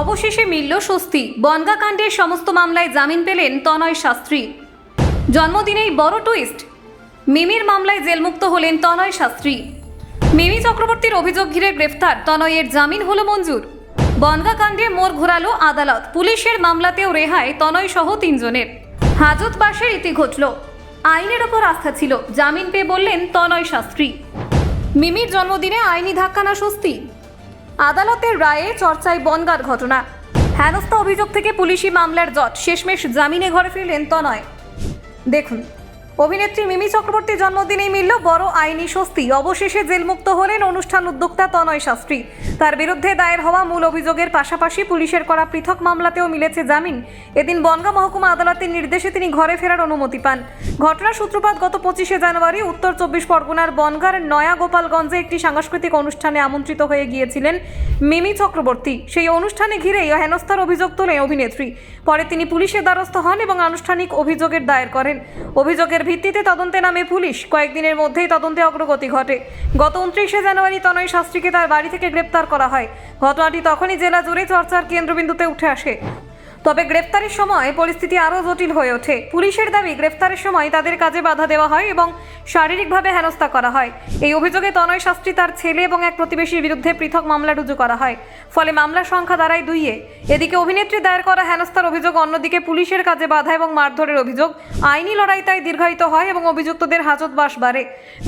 অবশেষে মিলল স্বস্তি। বনগা কাণ্ডের সমস্ত মামলায় জামিন পেলেন তনয় শাস্ত্রী। জন্মদিনেই বড় টুইস্ট, মিমির মামলায় জেলমুক্ত হলেন তনয় শাস্ত্রী। মিমি চক্রবর্তীর অভিযোগ ঘিরে গ্রেফতার, তনয়ের জামিন হলো মঞ্জুর। বনগা কাণ্ডে মোড় ঘোরালো আদালত, পুলিশের মামলাতেও রেহাই তনয় সহ তিনজনের। হাজত বাসের ইতি ঘটল, আইনের ওপর আস্থা ছিল, জামিন পেয়ে বললেন তনয় শাস্ত্রী। মিমির জন্মদিনে আইনি ধাক্কা না স্বস্তি? আদালতের রায়ে চর্চায় বনগার ঘটনা। হেনস্থা অভিযোগ থেকে পুলিশি মামলার জট। শেষমেশ জামিনে ঘরে ফিরলেন তনয়। দেখুন। অভিনেত্রী মিমি চক্রবর্তী জন্মদিনেই মিলল বড় আইনি স্বস্তি। অবশেষে জেলমুক্ত হলেন অনুষ্ঠান উদ্যোক্তা তনয় শাস্ত্রী। তার বিরুদ্ধে দায়ের হওয়া মূল অভিযোগের পাশাপাশি পুলিশের করা পৃথক মামলাতেও মিলেছে জামিন। এদিন বনগাঁ মহকুমা আদালতের নির্দেশে তিনি ঘরে ফেরার অনুমতি পান। ঘটনার সূত্রপাত গত পঁচিশে জানুয়ারি উত্তর চব্বিশ পরগনার বনগাঁর নয়া গোপালগঞ্জে একটি সাংস্কৃতিক অনুষ্ঠানে আমন্ত্রিত হয়ে গিয়েছিলেন মিমি চক্রবর্তী। সেই অনুষ্ঠানে ঘিরেই হেনস্থার অভিযোগ তোলেন অভিনেত্রী। পরে তিনি পুলিশের দ্বারস্থ হন এবং আনুষ্ঠানিক অভিযোগের দায়ের করেন। অভিযোগের ভিত্তিতে তদন্তে নামে পুলিশ। কয়েকদিনের মধ্যেই তদন্তে অগ্রগতি ঘটে। গত উনত্রিশে জানুয়ারি তনয় শাস্ত্রীকে তার বাড়ি থেকে গ্রেপ্তার করা হয়। ঘটনাটি তখনই জেলা জুড়ে চর্চার কেন্দ্রবিন্দুতে উঠে আসে। তবে গ্রেফতারের সময় পরিস্থিতি আরও জটিল হয়ে ওঠে। পুলিশের দাবি, গ্রেফতারের সময় তাদের কাজে বাধা দেওয়া হয় এবং শারীরিকভাবে হেনস্থা করা হয়। এই অভিযোগে তনয় শাস্ত্রী তার ছেলে এবং এক প্রতিবেশীর বিরুদ্ধে পৃথক মামলা রুজু করা হয়। ফলে মামলার সংখ্যা দাঁড়ায় দুইয়ে। এদিকে অভিনেত্রী দায়ের করা হেনস্থার অভিযোগ, অন্যদিকে পুলিশের কাজে বাধা এবং মারধরের অভিযোগ আইনি লড়াই তাই দীর্ঘায়িত হয় এবং অভিযুক্তদের হাজতবাস বাড়ে।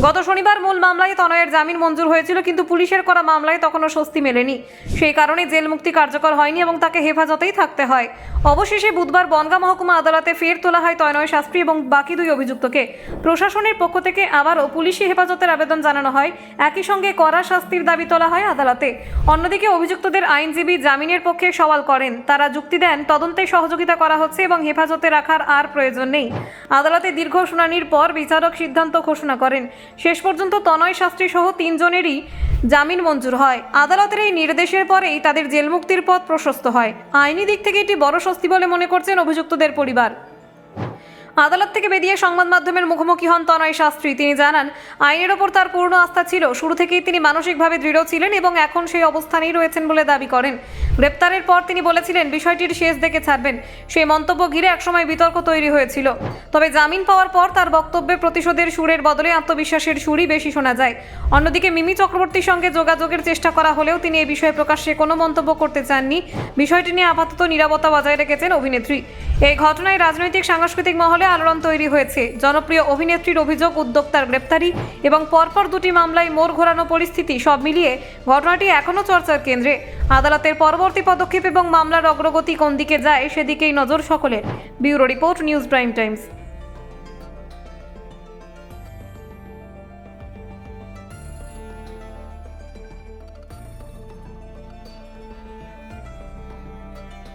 গত শনিবার মূল মামলায় তনয়ের জামিন মঞ্জুর হয়েছিল, কিন্তু পুলিশের করা মামলায় তখনও স্বস্তি মেলেনি। সেই কারণে জেল মুক্তি কার্যকর হয়নি এবং তাকে হেফাজতেই থাকতে হয়। অবশেষে বুধবার বনগাঁ মহকুমা আদালতে ফের তোলা হয় তনয় শাস্ত্রী এবং বাকি দুই অভিযুক্তকে। প্রশাসনের পক্ষ থেকে আবারও পুলিশি হেফাজতের আবেদন জানানো হয়। একই সঙ্গে কড়া শাস্তির দাবি তোলা হয় আদালতে। অন্যদিকে অভিযুক্তদের আইনজীবী জামিনের পক্ষে সওয়াল করেন। তারা যুক্তি দেন, তদন্তে সহযোগিতা করা হচ্ছে এবং হেফাজতে রাখার আর প্রয়োজন নেই। আদালতে দীর্ঘ শুনানির পর বিচারক সিদ্ধান্ত ঘোষণা করেন। শেষ পর্যন্ত তনয় শাস্ত্রী সহ তিনজনেরই জামিন মঞ্জুর হয়। আদালতের এই নির্দেশের পরেই তাদের জেল মুক্তির পথ প্রশস্ত হয়। আইনি দিক থেকে এটি বড় স্বস্তি বলে মনে করছেন অভিযুক্তদের পরিবার। আদালত থেকে বেরিয়ে সংবাদ মাধ্যমের মুখোমুখি হন তনয় শাস্ত্রী। তিনি জানান, আইনের ওপর তার পূর্ণ আস্থা ছিল। শুরু থেকেই তিনি মানসিকভাবে দৃঢ় ছিলেন এবং এখন সেই অবস্থানেই রয়েছেন বলে দাবি করেন। গ্রেপ্তারের পর তিনি বলেছিলেন, বিষয়টির শেষ দেখে ছাড়বেন। সেই মন্তব্য ঘিরে একসময় বিতর্ক তৈরি হয়েছিল। তবে জামিন পাওয়ার পর তার বক্তব্যে প্রতিশোধের সুরের বদলে আত্মবিশ্বাসের সুরই বেশি শোনা যায়। অন্যদিকে মিমি চক্রবর্তীর সঙ্গে যোগাযোগের চেষ্টা করা হলেও তিনি এই বিষয়ে প্রকাশ্যে কোনো মন্তব্য করতে চাননি। বিষয়টি নিয়ে আপাতত নিরাপত্তা বজায় রেখেছেন অভিনেত্রী। এই ঘটনায় রাজনৈতিক সাংস্কৃতিক মহলে আলোড়ন তৈরি হয়েছে। জনপ্রিয় অভিনেত্রীর অভিযোগ, উদ্যোক্তার গ্রেপ্তারি এবং পরপর দুটি মামলায় মোড় ঘোরানো পরিস্থিতি সব মিলিয়ে ঘটনাটি এখনও চর্চার কেন্দ্রে। আদালতের পরবর্তী পদক্ষেপ এবং মামলার অগ্রগতি কোন দিকে যায় সেদিকেই নজর সকলের। Bureau report, news prime times.